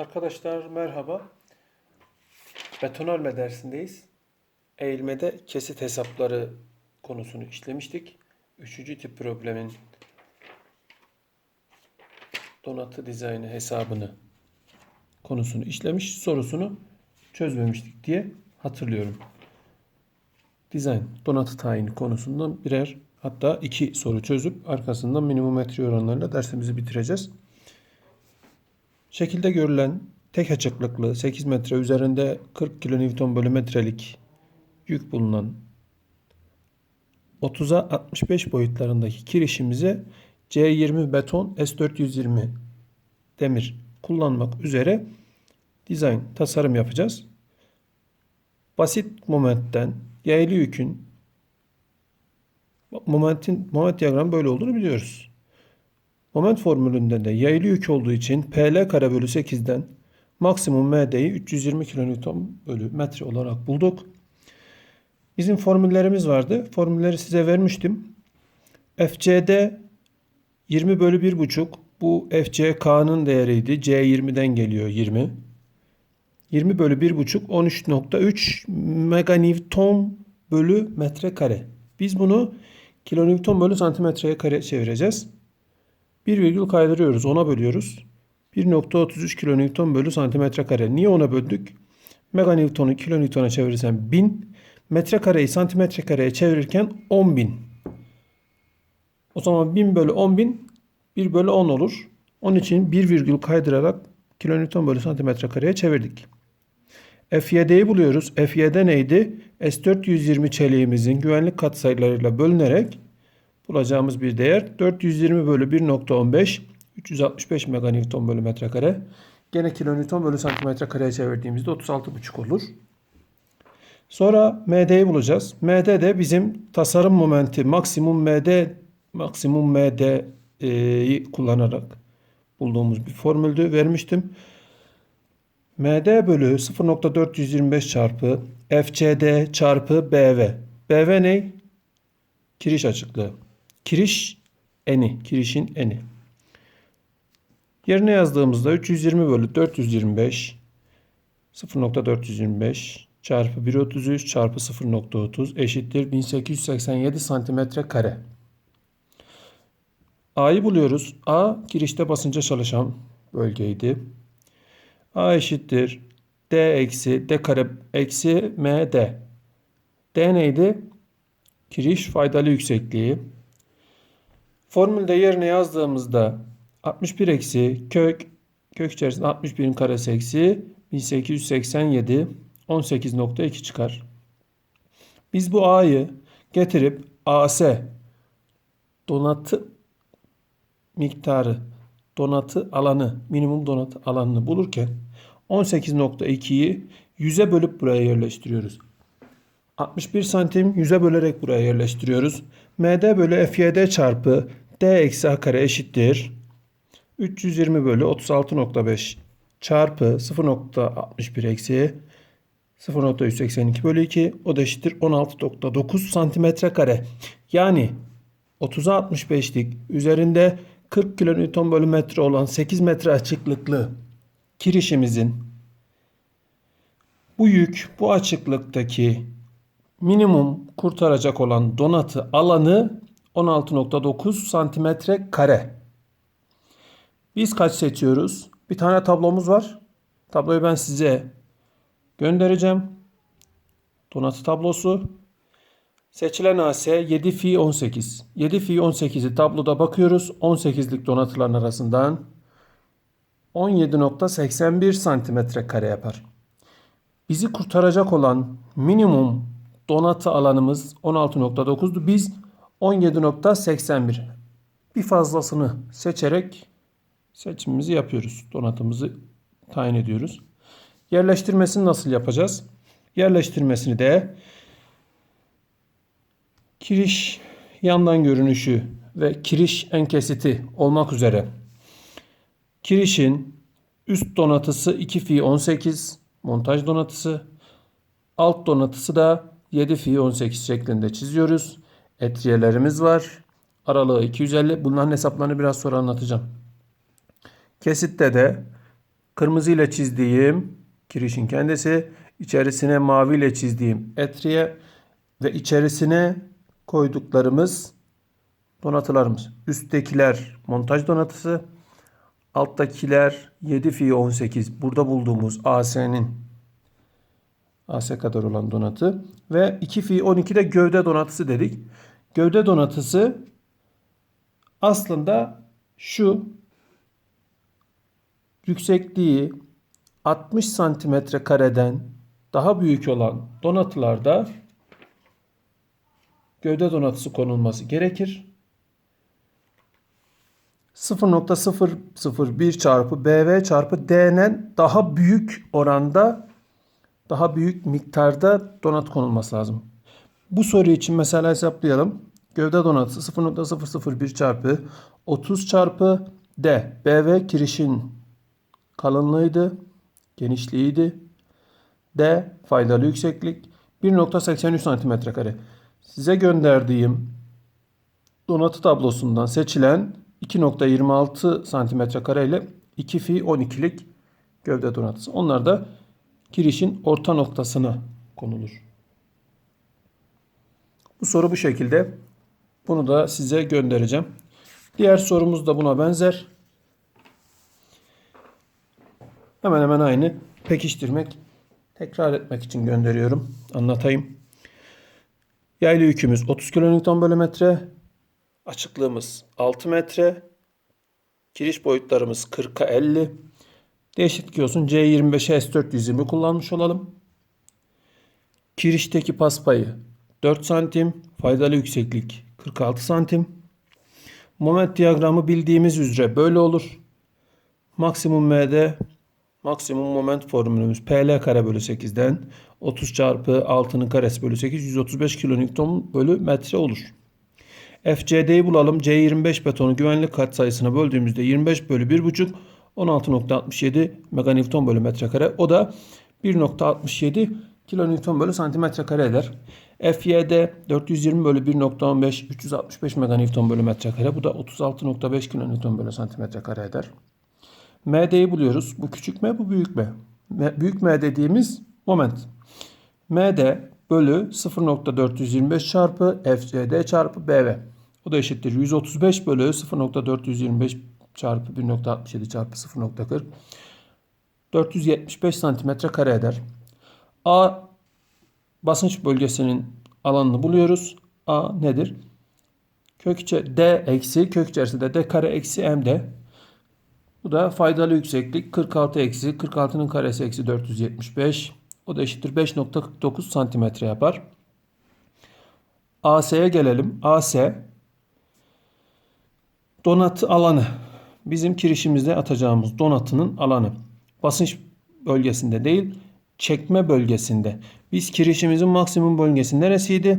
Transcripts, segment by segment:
Arkadaşlar merhaba. Betonarme dersindeyiz. Eğilmede kesit hesapları konusunu işlemiştik. Üçüncü tip problemin donatı dizaynı hesabını konusunu işlemiş. Sorusunu çözmemiştik diye hatırlıyorum. Dizayn, donatı tayini konusundan birer hatta iki soru çözüp arkasından minimum metre oranlarıyla dersimizi bitireceğiz. Şekilde görülen tek açıklıklı 8 metre üzerinde 40 kN bölü yük bulunan 30'a 65 boyutlarındaki kirişimize C20 beton S420 demir kullanmak üzere dizayn tasarım yapacağız. Basit momentten yaylı yükün momentin moment diyagramı böyle olduğunu biliyoruz. Moment formülünde de yaylı yük olduğu için PL kare bölü 8'den maksimum MD'yi 320 kN bölü metre olarak bulduk. Bizim formüllerimiz vardı. Formülleri size vermiştim. FCD 20 bölü 1,5 bu FCK'nın değeriydi. C20'den geliyor 20. 20 bölü 1,5 13.3 meganewton bölü metre kare. Biz bunu kilonewton bölü santimetreye kare çevireceğiz. Bir virgül kaydırıyoruz. Ona bölüyoruz. 1.33 kilonewton bölü santimetre kare. Niye ona böldük? Meganewton'u kilonewton'a çevirirsem 1000. Metrekareyi santimetre kareye çevirirken 10.000. O zaman 1000 bölü 10.000 1 bölü 10 olur. Onun için bir virgül kaydırarak kilonewton bölü santimetre kareye çevirdik. FYD'yi buluyoruz. FYD neydi? S420 çeliğimizin güvenlik katsayılarıyla bölünerek bulacağımız bir değer 420 bölü 1.15 365 meganewton bölü metrekare. Gene kilonewton bölü santimetre kareye çevirdiğimizde 36,5 olur. Sonra MD'yi bulacağız. MD de bizim tasarım momenti maksimum MD maksimum MD'yi kullanarak bulduğumuz bir formüldü. Vermiştim. MD bölü 0.425 çarpı FCD çarpı BV. BV ne? Kiriş açıklığı. Kiriş eni. Kirişin eni. Yerine yazdığımızda 320 bölü 425 0.425 çarpı 1.33 çarpı 0.30 eşittir 1887 santimetre kare. A'yı buluyoruz. A girişte basınca çalışan bölgeydi. A eşittir D eksi D kare eksi MD. D neydi? Kiriş faydalı yüksekliği. Formülde yerine yazdığımızda 61 eksi kök kök içerisinde 61'in karesi eksi 1887 18.2 çıkar. Biz bu A'yı getirip AS donatı miktarı donatı alanı minimum donatı alanını bulurken 18.2'yi 100'e bölüp buraya yerleştiriyoruz. 61 santim 100'e bölerek buraya yerleştiriyoruz. MD bölü FYD çarpı D eksi A kare eşittir. 320 bölü 36.5 çarpı 0.61 eksi 0.182 bölü 2 o da eşittir 16.9 santimetre kare. Yani 30'a 65'lik üzerinde 40 kilonewton bölü metre olan 8 metre açıklıklı kirişimizin bu yük bu açıklıktaki minimum kurtaracak olan donatı alanı 16.9 santimetre kare. Biz kaç seçiyoruz? Bir tane tablomuz var. Tabloyu ben size göndereceğim. Donatı tablosu. Seçilen AS 7 fi 18. 7 fi 18'i tabloda bakıyoruz. 18'lik donatıların arasından 17.81 santimetre kare yapar. Bizi kurtaracak olan minimum donatı alanımız 16.9'du. Biz 17.81. Bir fazlasını seçerek seçimimizi yapıyoruz. Donatımızı tayin ediyoruz. Yerleştirmesini nasıl yapacağız? Yerleştirmesini de kiriş yandan görünüşü ve kiriş enkesiti olmak üzere kirişin üst donatısı 2 fi 18 montaj donatısı alt donatısı da 7 fi 18 şeklinde çiziyoruz. Etriyelerimiz var. Aralığı 250. Bunların hesaplarını biraz sonra anlatacağım. Kesitte de kırmızı ile çizdiğim kirişin kendisi, içerisine mavi ile çizdiğim etriye ve içerisine koyduklarımız donatılarımız. Üsttekiler montaj donatısı, alttakiler 7 fi 18 burada bulduğumuz AS'nin AS kadar olan donatı ve 2 fi 12 de gövde donatısı dedik. Gövde donatısı aslında şu yüksekliği 60 santimetre kareden daha büyük olan donatılarda gövde donatısı konulması gerekir. 0.001 çarpı BV çarpı DN daha büyük oranda daha büyük miktarda donat konulması lazım. Bu soru için mesela hesaplayalım. Gövde donatısı 0.001 çarpı 30 çarpı D. BV kirişin kalınlığıydı, genişliğiydi. D. Faydalı yükseklik 1.83 cm kare. Size gönderdiğim donatı tablosundan seçilen 2.26 cm kare ile 2 fi 12'lik gövde donatısı. Onlar da girişin orta noktasına konulur. Bu soru bu şekilde. Bunu da size göndereceğim. Diğer sorumuz da buna benzer. Hemen hemen aynı. Pekiştirmek, tekrar etmek için gönderiyorum. Anlatayım. Yaylı yükümüz 30 kN bölü metre. Açıklığımız 6 metre. Giriş boyutlarımız 40'a 50. Değişiklik olsun C25'e S420 kullanmış olalım. Kirişteki pas payı 4 santim. Faydalı yükseklik 46 santim. Moment diyagramı bildiğimiz üzere böyle olur. Maksimum M'de maksimum moment formülümüz PL kare bölü 8'den 30 çarpı 6'nın karesi bölü 8 135 kilonewton bölü metre olur. FCD'yi bulalım. C25 betonu güvenlik kat sayısına böldüğümüzde 25 bölü 1,5 16.67 meganewton bölü metrekare. O da 1.67 kilonewton bölü santimetre kare eder. FYD 420 bölü 1.15 365 meganewton bölü metrekare. Bu da 36.5 kilonewton bölü santimetre kare eder. MD'yi buluyoruz. Bu küçük M, bu büyük M. M büyük M dediğimiz moment. MD bölü 0.425 çarpı FCD çarpı BV. O da eşittir 135 bölü 0.425 çarpı 1.67 çarpı 0.40 475 santimetre kare eder. A basınç bölgesinin alanını buluyoruz. A nedir? Kök içe D eksi kök içerisinde D kare eksi MD. Bu da faydalı yükseklik 46 eksi 46'nın karesi eksi 475. O da eşittir 5.49 santimetre yapar. AS'ye gelelim. AS donatı alanı. Bizim kirişimizde atacağımız donatının alanı. Basınç bölgesinde değil, çekme bölgesinde. Biz kirişimizin maksimum bölgesi neresiydi?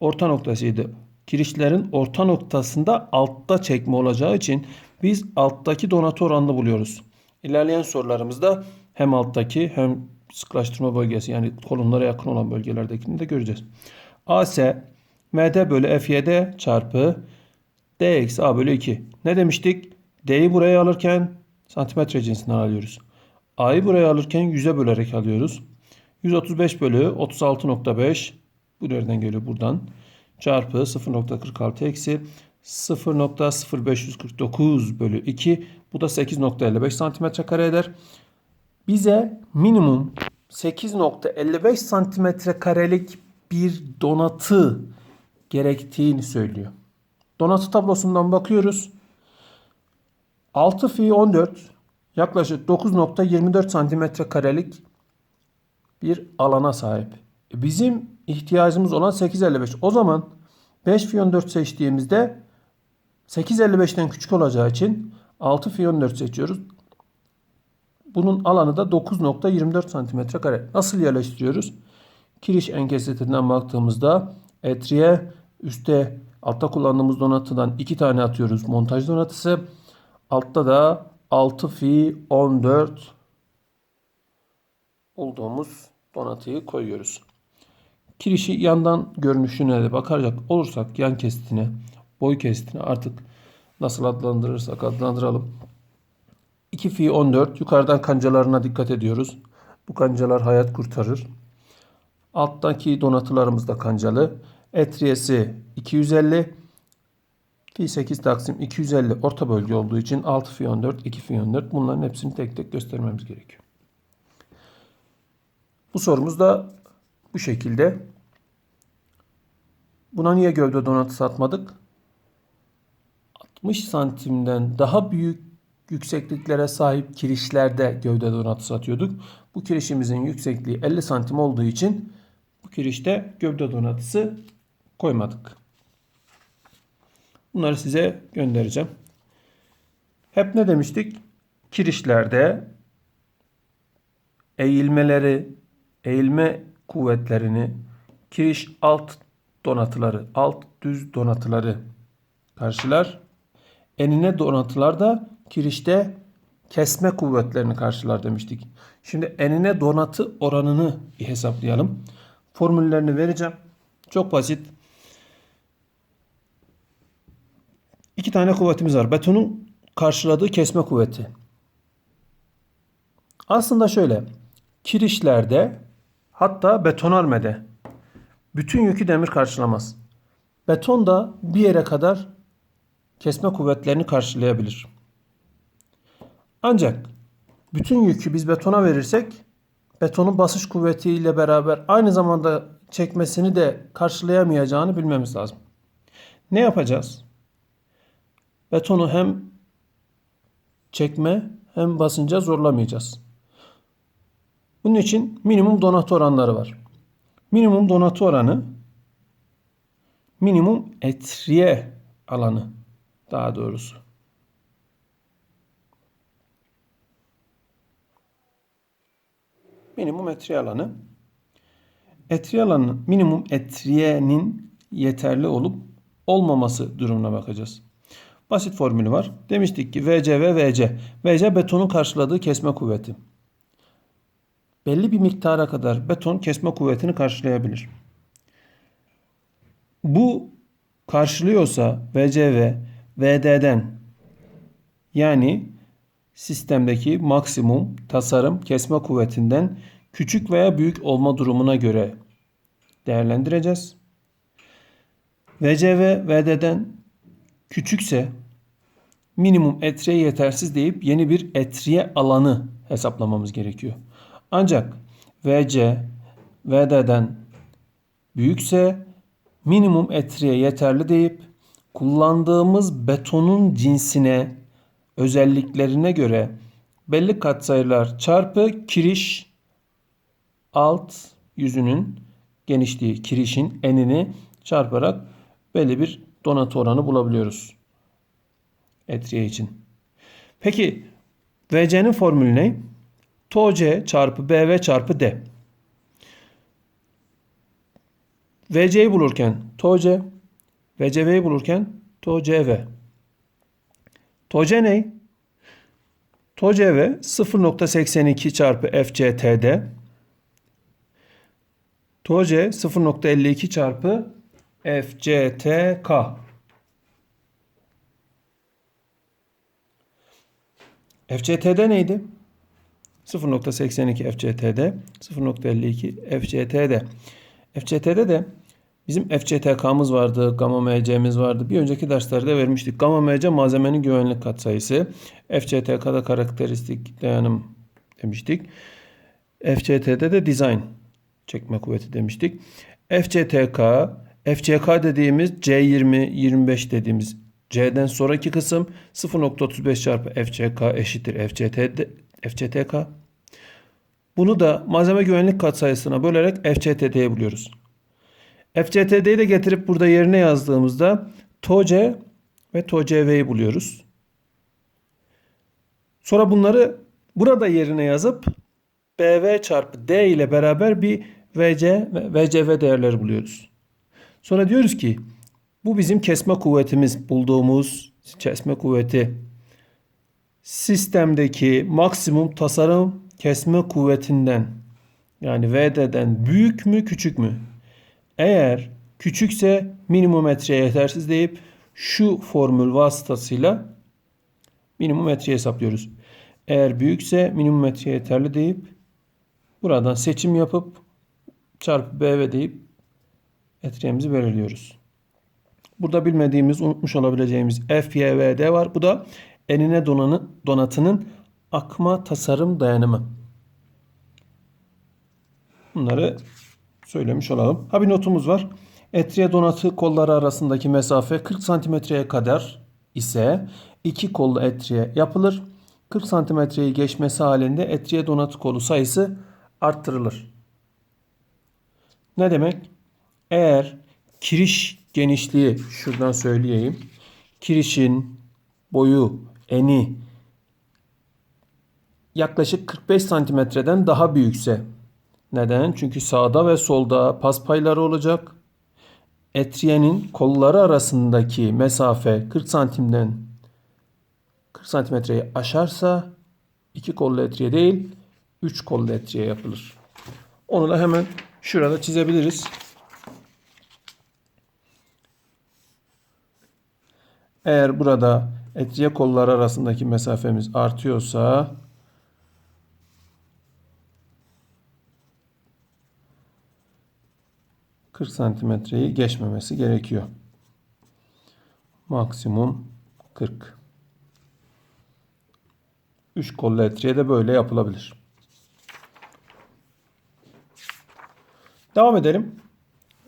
Orta noktasıydı. Kirişlerin orta noktasında altta çekme olacağı için biz alttaki donatı oranını buluyoruz. İlerleyen sorularımızda hem alttaki hem sıklaştırma bölgesi yani kolonlara yakın olan bölgelerdekini de göreceğiz. AS MD bölü FYD çarpı D eksi A bölü 2. Ne demiştik? D'yi buraya alırken santimetre cinsinden alıyoruz. A'yı buraya alırken 100'e bölerek alıyoruz. 135 bölü 36.5 bu nereden geliyor buradan? Çarpı 0.46 eksi 0.0549 bölü 2 bu da 8.55 santimetre kare eder. Bize minimum 8.55 santimetre karelik bir donatı gerektiğini söylüyor. Donatı tablosundan bakıyoruz. 6 fi 14 yaklaşık 9.24 santimetre karelik bir alana sahip. E, bizim ihtiyacımız olan 8.55. O zaman 5 fi 14 seçtiğimizde 8.55'ten küçük olacağı için 6 fi 14 seçiyoruz. Bunun alanı da 9.24 santimetre kare. Nasıl yerleştiriyoruz? Kiriş enkesetinden baktığımızda etriye üstte altta kullandığımız donatıdan 2 tane atıyoruz. Montaj donatısı. Altta da 6 fi 14 bulduğumuz donatıyı koyuyoruz. Kirişi yandan görünüşüne de bakacak olursak yan kesitine, boy kesitine artık nasıl adlandırırsak adlandıralım. 2 fi 14. Yukarıdan kancalarına dikkat ediyoruz. Bu kancalar hayat kurtarır. Alttaki donatılarımız da kancalı. Etriyesi 250. Fi 8 taksim 250 orta bölge olduğu için 6 fi 14, 2 fi 14 bunların hepsini tek tek göstermemiz gerekiyor. Bu sorumuz da bu şekilde. Buna niye gövde donatısı atmadık? 60 santimden daha büyük yüksekliklere sahip kirişlerde gövde donatısı atıyorduk. Bu kirişimizin yüksekliği 50 santim olduğu için bu kirişte gövde donatısı koymadık. Bunları size göndereceğim. Hep ne demiştik? Kirişlerde eğilmeleri, eğilme kuvvetlerini, kiriş alt donatıları, alt düz donatıları karşılar. Enine donatılar da kirişte kesme kuvvetlerini karşılar demiştik. Şimdi enine donatı oranını hesaplayalım. Formüllerini vereceğim. Çok basit. İki tane kuvvetimiz var. Betonun karşıladığı kesme kuvveti. Aslında şöyle. Kirişlerde hatta betonarmede bütün yükü demir karşılamaz. Beton da bir yere kadar kesme kuvvetlerini karşılayabilir. Ancak bütün yükü biz betona verirsek betonun basış kuvvetiyle beraber aynı zamanda çekmesini de karşılayamayacağını bilmemiz lazım. Ne yapacağız? Betonu hem çekme hem basınca zorlamayacağız. Bunun için minimum donatı oranları var. Minimum donatı oranı minimum etriye alanı daha doğrusu. Minimum etriye alanı. Etriye alanının minimum etriyenin yeterli olup olmaması durumuna bakacağız. Basit formülü var. Demiştik ki VC ve VC. VC betonun karşıladığı kesme kuvveti. Belli bir miktara kadar beton kesme kuvvetini karşılayabilir. Bu karşılıyorsa VCV VD'den yani sistemdeki maksimum tasarım kesme kuvvetinden küçük veya büyük olma durumuna göre değerlendireceğiz. VCV VD'den küçükse minimum etriye yetersiz deyip yeni bir etriye alanı hesaplamamız gerekiyor. Ancak VC VD'den büyükse minimum etriye yeterli deyip kullandığımız betonun cinsine, özelliklerine göre belli katsayılar çarpı kiriş alt yüzünün genişliği, kirişin enini çarparak belli bir donatı oranı bulabiliyoruz. Etriye için. Peki VC'nin formülü ne? TOC çarpı BV çarpı D. VC'yi bulurken TOC, VCV'yi bulurken TOCV. TOC ne? TOCV 0.82 çarpı FCTD. TOC 0.52 çarpı FCTK. FCTD neydi? 0.82 FCT'de, 0.52 FCT'de. FCT'de de bizim FCTK'mız vardı, gamma MC'miz vardı. Bir önceki derslerde vermiştik. Gamma MC malzemenin güvenlik katsayısı. FCTK'da karakteristik dayanım demiştik. FCT'de de design çekme kuvveti demiştik. FCTK, FCK dediğimiz C20, 25 dediğimiz C'den sonraki kısım 0.35 çarpı FCK eşittir FCT, FCTK. Bunu da malzeme güvenlik katsayısına bölerek FCTD'ye buluyoruz. FCTD'yi de getirip burada yerine yazdığımızda TOC ve TOCV'yi buluyoruz. Sonra bunları burada yerine yazıp BV çarpı D ile beraber bir VC ve VCV değerleri buluyoruz. Sonra diyoruz ki bu bizim kesme kuvvetimiz bulduğumuz kesme kuvveti sistemdeki maksimum tasarım kesme kuvvetinden yani VD'den büyük mü küçük mü? Eğer küçükse minimum metre yetersiz deyip şu formül vasıtasıyla minimum metre hesaplıyoruz. Eğer büyükse minimum metre yeterli deyip buradan seçim yapıp çarpı BV deyip metremizi belirliyoruz. Burada bilmediğimiz, unutmuş olabileceğimiz F, Y, V, D var. Bu da enine donanı, donatının akma tasarım dayanımı. Bunları söylemiş olalım. Ha bir notumuz var. Etriye donatı kolları arasındaki mesafe 40 santimetreye kadar ise iki kollu etriye yapılır. 40 santimetreyi geçmesi halinde etriye donatı kolu sayısı arttırılır. Ne demek? Eğer kiriş genişliği şuradan söyleyeyim. Kirişin boyu, eni yaklaşık 45 santimetreden daha büyükse neden? Çünkü sağda ve solda pas payları olacak. Etriyenin kolları arasındaki mesafe 40 santimden 40 santimetreyi aşarsa iki kollu etriye değil 3 kollu etriye yapılır. Onu da hemen şurada çizebiliriz. Eğer burada etriye kolları arasındaki mesafemiz artıyorsa ...40 santimetreyi geçmemesi gerekiyor. Maksimum 40. 3 kollu etriye de böyle yapılabilir. Devam edelim.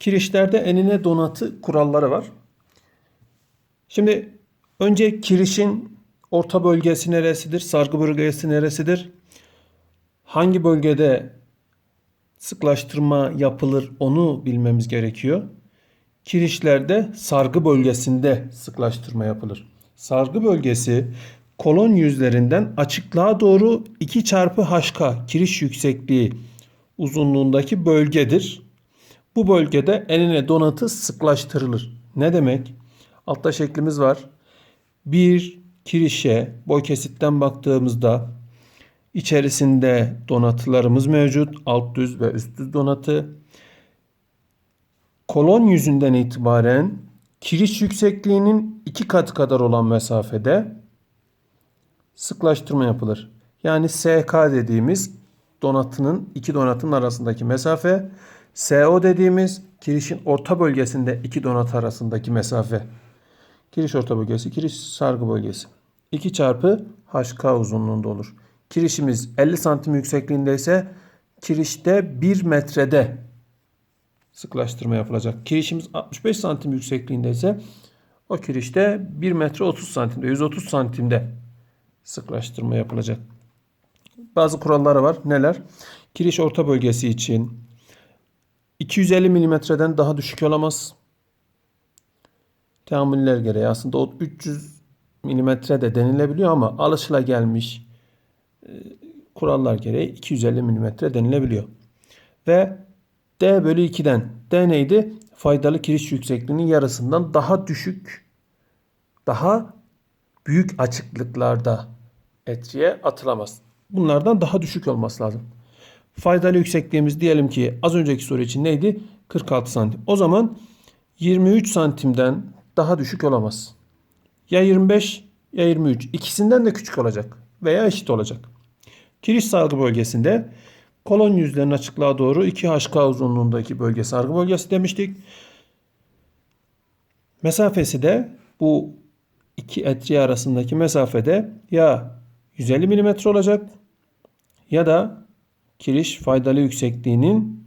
Kirişlerde enine donatı kuralları var. Şimdi önce kirişin orta bölgesi neresidir? Sargı bölgesi neresidir? Hangi bölgede sıklaştırma yapılır onu bilmemiz gerekiyor. Kirişlerde sargı bölgesinde sıklaştırma yapılır. Sargı bölgesi kolon yüzlerinden açıklığa doğru 2 çarpı HK kiriş yüksekliği uzunluğundaki bölgedir. Bu bölgede enine donatı sıklaştırılır. Ne demek? Altta şeklimiz var. Bir kirişe boy kesitten baktığımızda içerisinde donatılarımız mevcut. Alt düz ve üst düz donatı. Kolon yüzünden itibaren kiriş yüksekliğinin iki katı kadar olan mesafede sıklaştırma yapılır. Yani SK dediğimiz donatının iki donatın arasındaki mesafe, SO dediğimiz kirişin orta bölgesinde iki donat arasındaki mesafe. Kiriş orta bölgesi, kiriş sargı bölgesi. 2 çarpı HK uzunluğunda olur. Kirişimiz 50 santim yüksekliğinde ise kirişte 1 metrede sıklaştırma yapılacak. Kirişimiz 65 santim yüksekliğinde ise o kirişte 1 metre 30 santimde, 130 santimde sıklaştırma yapılacak. Bazı kuralları var. Neler? Kiriş orta bölgesi için 250 milimetreden daha düşük olamaz. Teamüller gereği aslında o 300 milimetre de denilebiliyor ama alışılagelmiş e, kurallar gereği 250 milimetre denilebiliyor. Ve D bölü 2'den D neydi? Faydalı kiriş yüksekliğinin yarısından daha düşük, daha büyük açıklıklarda etriye atılamaz. Bunlardan daha düşük olması lazım. Faydalı yüksekliğimiz diyelim ki az önceki soru için neydi? 46 santim. O zaman 23 santimden daha düşük olamaz. Ya 25 ya 23. İkisinden de küçük olacak veya eşit olacak. Kiriş sargı bölgesinde kolon yüzlerinin açıklığa doğru 2 HK uzunluğundaki bölge sargı bölgesi demiştik. Mesafesi de bu iki etri arasındaki mesafede ya 150 mm olacak ya da kiriş faydalı yüksekliğinin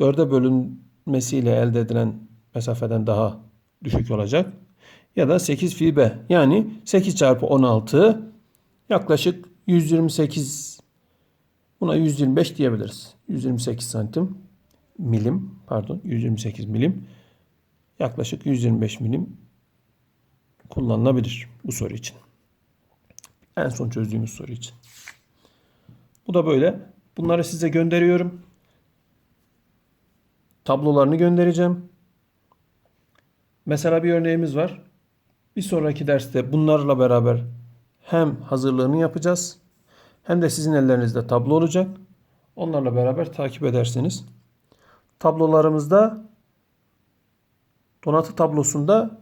dörde bölünmesiyle elde edilen mesafeden daha düşük olacak. Ya da 8 fi b yani 8 çarpı 16 yaklaşık 128 buna 125 diyebiliriz. 128 santim milim pardon 128 milim yaklaşık 125 milim kullanılabilir bu soru için. En son çözdüğümüz soru için. Bu da böyle. Bunları size gönderiyorum. Tablolarını göndereceğim. Mesela bir örneğimiz var. Bir sonraki derste bunlarla beraber hem hazırlığını yapacağız hem de sizin ellerinizde tablo olacak. Onlarla beraber takip edersiniz. Tablolarımızda donatı tablosunda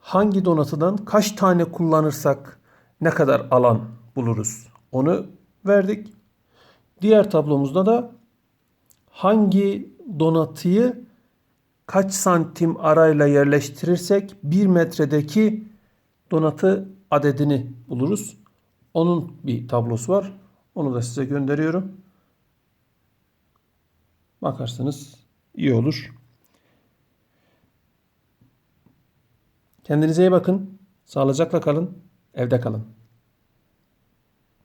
hangi donatıdan kaç tane kullanırsak ne kadar alan buluruz. Onu verdik. Diğer tablomuzda da hangi donatıyı kaç santim arayla yerleştirirsek 1 metredeki donatı adedini buluruz. Onun bir tablosu var. Onu da size gönderiyorum. Bakarsanız iyi olur. Kendinize iyi bakın. Sağlıcakla kalın. Evde kalın.